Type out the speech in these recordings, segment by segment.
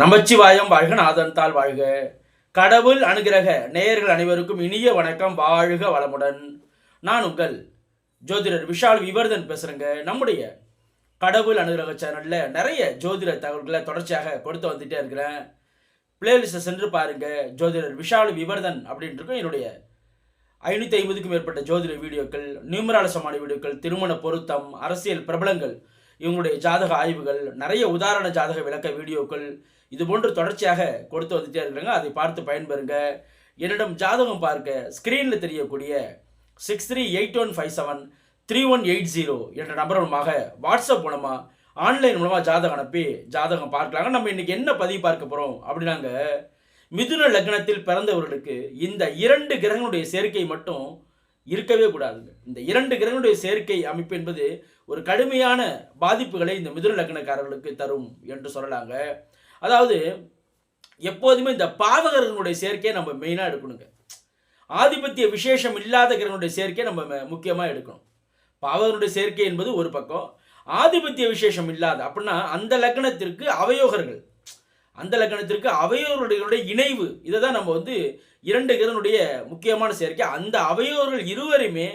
நமச்சிவாயம் வாழ்க நாதன்தாள் வாழ்க. கடவுள் அனுகிரக நேயர்கள் அனைவருக்கும் இனிய வணக்கம் வாழ்க வளமுடன். நான் உங்கள் ஜோதிடர் விஷால் விவர்தன் பேசுகிறேங்க நம்முடைய கடவுள் அனுகிரக சேனலில் நிறைய ஜோதிட தகவல்களை தொடர்ச்சியாக கொடுத்து வந்துட்டே இருக்கிறேன். பிளேலிஸ்ட்டை சென்று பாருங்க. ஜோதிடர் விஷால் விவர்தன் அப்படின்ட்டு என்னுடைய ஐநூற்றி ஐம்பதுக்கும் மேற்பட்ட ஜோதிட வீடியோக்கள் நியூமராலசமான வீடியோக்கள் திருமண பொருத்தம் அரசியல் பிரபலங்கள் இவங்களுடைய ஜாதக ஆய்வுகள் நிறைய உதாரண ஜாதக விளக்க வீடியோக்கள் இது போன்று தொடர்ச்சியாக கொடுத்து வந்துட்டே இருக்கிறாங்க. அதை பார்த்து பயன்பெறுங்க. என்னிடம் ஜாதகம் பார்க்க ஸ்க்ரீனில் தெரியக்கூடிய six three eight one five seven three one eight zero என்ற நம்பர் மூலமாக வாட்ஸ்அப் மூலமாக ஆன்லைன் மூலமாக ஜாதகம் அனுப்பி ஜாதகம் பார்க்கலாங்க. நம்ம இன்னைக்கு என்ன பதிவு பார்க்க போகிறோம் அப்படின்னாங்க மிதுன லக்னத்தில் பிறந்தவர்களுக்கு இந்த இரண்டு கிரகங்களுடைய சேர்க்கை மட்டும் இருக்கவே கூடாதுங்க. இந்த இரண்டு கிரகங்களுடைய சேர்க்கை அமைப்பு என்பது ஒரு கடுமையான பாதிப்புகளை இந்த மிதுன லக்னக்காரர்களுக்கு தரும் என்று சொல்லலாங்க. அதாவது எப்போதுமே இந்த பாவகர்களுடைய சேர்க்கையை நம்ம மெயினாக எடுக்கணுங்க. ஆதிபத்திய விசேஷம் இல்லாத கிரகனுடைய சேர்க்கையை நம்ம முக்கியமாக எடுக்கணும். பாவகருடைய சேர்க்கை என்பது ஒரு பக்கம். ஆதிபத்திய விசேஷம் இல்லாத அப்படின்னா அந்த லக்னத்திற்கு அவயோகர்கள். அந்த லக்னத்திற்கு அவயோர்களுடைய இணைவு. இதை தான் நம்ம வந்து இரண்டு கிரகனுடைய முக்கியமான சேர்க்கை. அந்த அவையோர்கள் இருவருமே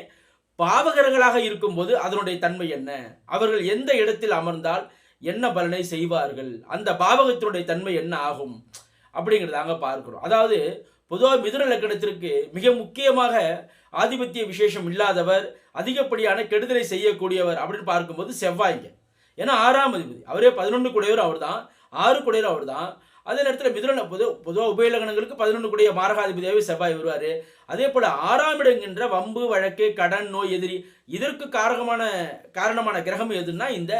பாவகரங்களாக இருக்கும்போது அதனுடைய தன்மை என்ன? அவர்கள் எந்த இடத்தில் அமர்ந்தால் என்ன பலனை செய்வார்கள்? அந்த பாவகத்தினுடைய தன்மை என்ன ஆகும்? அப்படிங்கிறதாங்க பார்க்கிறோம். அதாவது பொதுவாக மிதுன லக்கணத்திற்கு மிக முக்கியமாக ஆதிபத்திய விசேஷம் இல்லாதவர் அதிகப்படியான கெடுதலை செய்யக்கூடியவர் அப்படின்னு பார்க்கும்போது செவ்வாய்ங்க. ஏன்னா ஆறாம் அதிபதி. அவரே பதினொன்று குடையவர் அவர் தான் ஆறு கூடையவர் அவர் தான் அதே நேரத்தில் மிதுன பொது பொதுவாக உபயலகணங்களுக்கு பதினொன்று கூடிய மாரகாதிபதியாகவே செவ்வாய் வருவார். அதே போல் ஆறாம் இடங்கின்ற வம்பு வழக்கு கடன் நோய் எதிரி இதற்கு காரகமான காரணமான கிரகம் எதுன்னா இந்த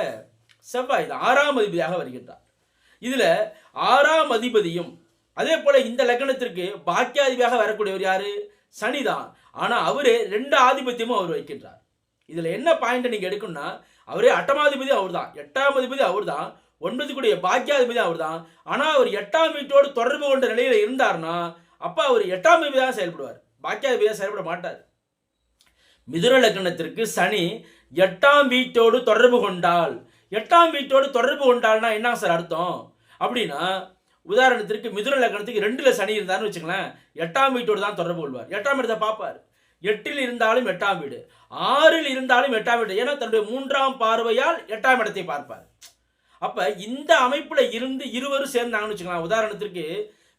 செவ்வாய் தான் ஆறாம் அதிபதியாக வருகின்றார். இதில் ஆறாம் அதிபதியும் அதே போல் இந்த லக்னத்திற்கு பாக்கியாதிபதியாக வரக்கூடியவர் யாரு? சனிதான் ஆனால் அவரே ரெண்டு ஆதிபத்தியமும் அவர் வைக்கின்றார். இதில் என்ன பாயிண்ட் நீங்கள் எடுக்கணும்னா அவரே அட்டமாதிபதி அவர் தான் எட்டாம் அதிபதி அவர் தான் ஒன்பது கூடிய பாக்கியாதிபதி அவர் தான். ஆனால் அவர் எட்டாம் வீட்டோடு தொடர்பு கொண்ட நிலையில் இருந்தார்னா அப்போ அவர் எட்டாம் அதிபதி தான் செயல்படுவார். பாக்கியாதிபதியாக செயல்பட மாட்டார். மிதுர லக்னத்திற்கு சனி எட்டாம் வீட்டோடு தொடர்பு கொண்டால் எட்டாம் வீட்டோடு தொடர்பு கொண்டாள்னா என்ன சார் அர்த்தம்? அப்படின்னா உதாரணத்திற்கு மிதுன லக்னத்துக்கு ரெண்டுல சனி இருந்தாருன்னு வச்சுங்களேன் எட்டாம் வீட்டோடு தான் தொடர்பு கொள்வார். எட்டாம் இடத்தை பார்ப்பார். எட்டில் இருந்தாலும் எட்டாம் வீடு. ஆறில் இருந்தாலும் எட்டாம் வீடு. ஏன்னா தன்னுடைய மூன்றாம் பார்வையால் எட்டாம் இடத்தை பார்ப்பார். அப்ப இந்த அமைப்புல இருந்து இருவரும் சேர்ந்தாங்கன்னு வச்சுக்கலாம் உதாரணத்திற்கு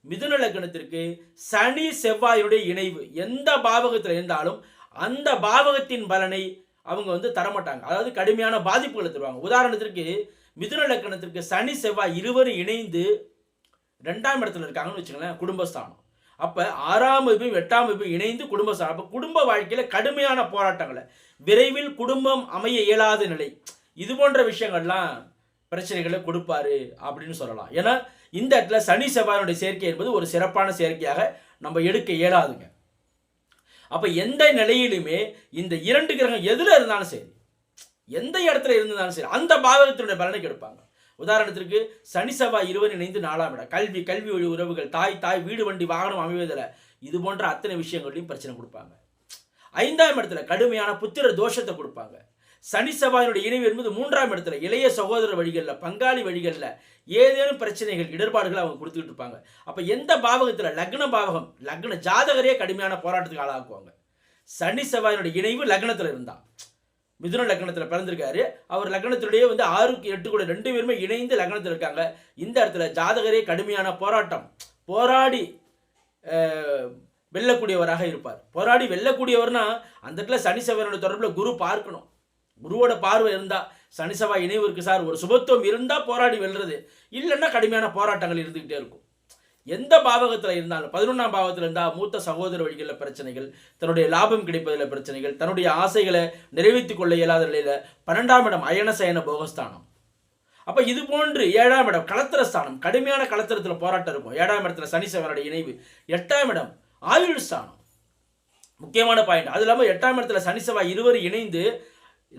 மிதுன லக்னத்திற்கு சனி செவ்வாயுடைய இணைவு எந்த பாவகத்தில் இருந்தாலும் அந்த பாவகத்தின் பலனை அவங்க வந்து தரமாட்டாங்க. அதாவது கடுமையான பாதிப்புகளை தருவாங்க. உதாரணத்திற்கு மிதுன லக்கணத்திற்கு சனி செவ்வாய் இருவரும் இணைந்து ரெண்டாம் இடத்துல இருக்காங்கன்னு வச்சுங்களேன் குடும்பஸ்தானம். அப்போ ஆறாம் வகுப்பு எட்டாம் வகுப்பு இணைந்து குடும்பஸ்தானம். அப்போ குடும்ப வாழ்க்கையில் கடுமையான போராட்டங்களை. விரைவில் குடும்பம் அமைய இயலாத நிலை. இது போன்ற விஷயங்கள்லாம் பிரச்சனைகளை கொடுப்பாரு அப்படின்னு சொல்லலாம். ஏன்னா இந்த இடத்துல சனி செவ்வாயினுடைய சேர்க்கை என்பது ஒரு சிறப்பான சேர்க்கையாக நம்ம எடுக்க இயலாதுங்க. அப்போ எந்த நிலையிலுமே இந்த இரண்டு கிரகம் எதில் இருந்தாலும் சரி எந்த இடத்துல இருந்தாலும் சரி அந்த பாவகத்தினுடைய பலனை கெடுப்பாங்க. உதாரணத்திற்கு சனி செவ்வாய் இருவர் இணைந்து நாலாம் இடம். கல்வி கல்வி வழி உறவுகள் தாய் தாய் வீடு வண்டி வாகனம் அமைவதில் இது போன்ற அத்தனை விஷயங்களையும் பிரச்சனை கொடுப்பாங்க. ஐந்தாம் இடத்துல கடுமையான புத்திர தோஷத்தை கொடுப்பாங்க. சனி செவ்வாயினுடைய இணைவு என்பது மூன்றாம் இடத்துல இளைய சகோதர வழிகளில் பங்காளி வழிகளில் ஏதேனும் பிரச்சனைகள் இடர்பாடுகள் அவங்க கொடுத்துக்கிட்டு இருப்பாங்க. அப்போ எந்த பாவகத்தில்? லக்ன பாவகம் லக்ன ஜாதகரே கடுமையான போராட்டத்துக்கு ஆளாக்குவாங்க. சனி செவ்வாயினுடைய இணைவு லக்னத்தில் இருந்தான் மிதுன லக்னத்தில் பிறந்திருக்காரு. அவர் லக்னத்தினுடைய வந்து ஆறுக்கு எட்டு கூட ரெண்டு பேருமே இணைந்து லக்னத்தில் இருக்காங்க. இந்த இடத்துல ஜாதகரே கடுமையான போராட்டம். போராடி வெல்லக்கூடியவராக இருப்பார். போராடி வெல்லக்கூடியவர்னா அந்த இடத்துல சனி செவ்வாயோட தொடர்பில் குரு பார்க்கணும். குருவோட பார்வை இருந்தால் சனி செவ்வாய் இணைவு இருக்கு சார் ஒரு சுபத்துவம் இருந்தால் போராடி வெல்றது. இல்லைன்னா கடுமையான போராட்டங்கள் இருந்துகிட்டே இருக்கும். எந்த பாவகத்தில் இருந்தாலும் பதினொன்றாம் பாவத்தில் இருந்தால் மூத்த சகோதர வழிகளில் பிரச்சனைகள் தன்னுடைய லாபம் கிடைப்பதில் பிரச்சனைகள் தன்னுடைய ஆசைகளை நிறைவேற்றிக் கொள்ள இயலாத நிலையில் பன்னெண்டாம் இடம் அயனசயன போகஸ்தானம். அப்போ இது போன்று ஏழாம் இடம் களத்திரஸ்தானம். கடுமையான களத்திரத்தில் போராட்டம் இருக்கும். ஏழாம் இடத்துல சனி செவனுடைய இணைவு. எட்டாம் இடம் ஆயுள் ஸ்தானம் முக்கியமான பாயிண்ட் அது இல்லாமல் எட்டாம் இடத்துல சனி செவ்வாய் இருவரும் இணைந்து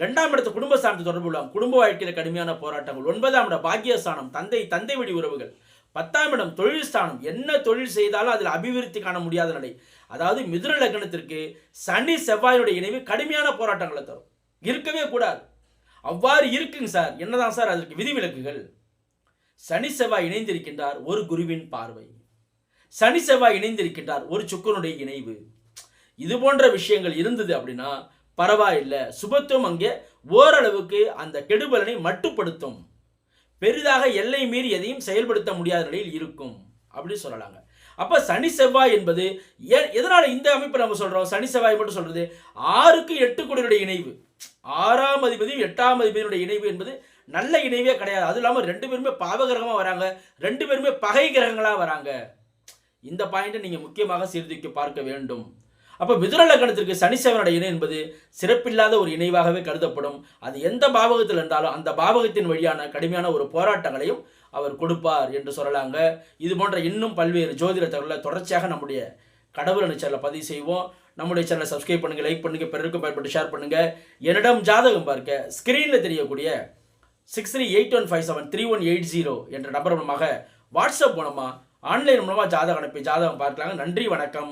ரெண்டாம் இடத்து குடும்பஸ்தானத்தை தொடர்பு உள்ளவங்க குடும்ப வாழ்க்கையில் கடுமையான போராட்டங்கள். ஒன்பதாம் இடம் பாக்கியஸ்தானம் தந்தை தந்தை வழி உறவுகள். பத்தாம் இடம் தொழில் ஸ்தானம் என்ன தொழில் செய்தாலும் அதில் அபிவிருத்தி காண முடியாத நிலை. அதாவது மிதுன லக்னத்திற்கு சனி செவ்வாயினுடைய இணைவு கடுமையான போராட்டங்களை தரும். இருக்கவே கூடாது. அவ்வாறு இருக்குங்க சார். என்னதான் சார் அதற்கு விதிவிலக்குகள்? சனி செவ்வாய் இணைந்திருக்கின்றார் ஒரு குருவின் பார்வை. சனி செவ்வாய் இணைந்திருக்கின்றார் ஒரு சுக்கனுடைய இணைவு. இது போன்ற விஷயங்கள் இருந்தது அப்படின்னா பரவாயில்லை. சுபத்துவம் அங்கே ஓரளவுக்கு அந்த கெடுபலனை மட்டுப்படுத்தும். பெரிதாக எல்லை மீறி எதையும் செயல்படுத்த முடியாத நிலையில் இருக்கும். அப்படின்னு சொல்லலாங்க. அப்போ சனி செவ்வாய் என்பது எதனால் இந்த அமைப்பு நம்ம சொல்கிறோம் சனி செவ்வாய் மட்டும் சொல்கிறது ஆறுக்கு எட்டு கோடியுடைய இணைவு. ஆறாம் அதிபதியும் எட்டாம் அதிபதியுடைய இணைவு என்பது நல்ல இணைவே கிடையாது. அதுவும் இல்லாமல் ரெண்டு பேருமே பாவகிரகமாக வராங்க. ரெண்டு பேருமே பகை கிரகங்களாக வராங்க. இந்த பாயிண்ட்டை நீங்கள் முக்கியமாக சீர்தூக்கி பார்க்க வேண்டும். அப்போ மிதுன லக்னத்திற்கு சனி இணை என்பது சிறப்பில்லாத ஒரு இணைவாகவே கருதப்படும். அது எந்த பாவகத்தில் இருந்தாலும் அந்த பாவகத்தின் வழியான கடுமையான ஒரு போராட்டங்களையும் அவர் கொடுப்பார் என்று சொல்லலாங்க. இது போன்ற இன்னும் பல்வேறு ஜோதிட தகவலை தொடர்ச்சியாக நம்முடைய கடவுள் சேனலை பதிவு செய்வோம். நம்முடைய சேனலை சப்ஸ்கிரைப் பண்ணுங்கள் லைக் பண்ணுங்க பிறருக்கும் பயன்பட்டு ஷேர் பண்ணுங்கள் என்னிடம் ஜாதகம் பார்க்க ஸ்க்ரீனில் தெரியக்கூடிய six three eight one five seven three one eight zero என்ற நம்பர் மூலமாக வாட்ஸ்அப் மூலமாக ஆன்லைன் மூலமாக ஜாதகம் அனுப்பி ஜாதகம் பார்க்கலாங்க. நன்றி வணக்கம்.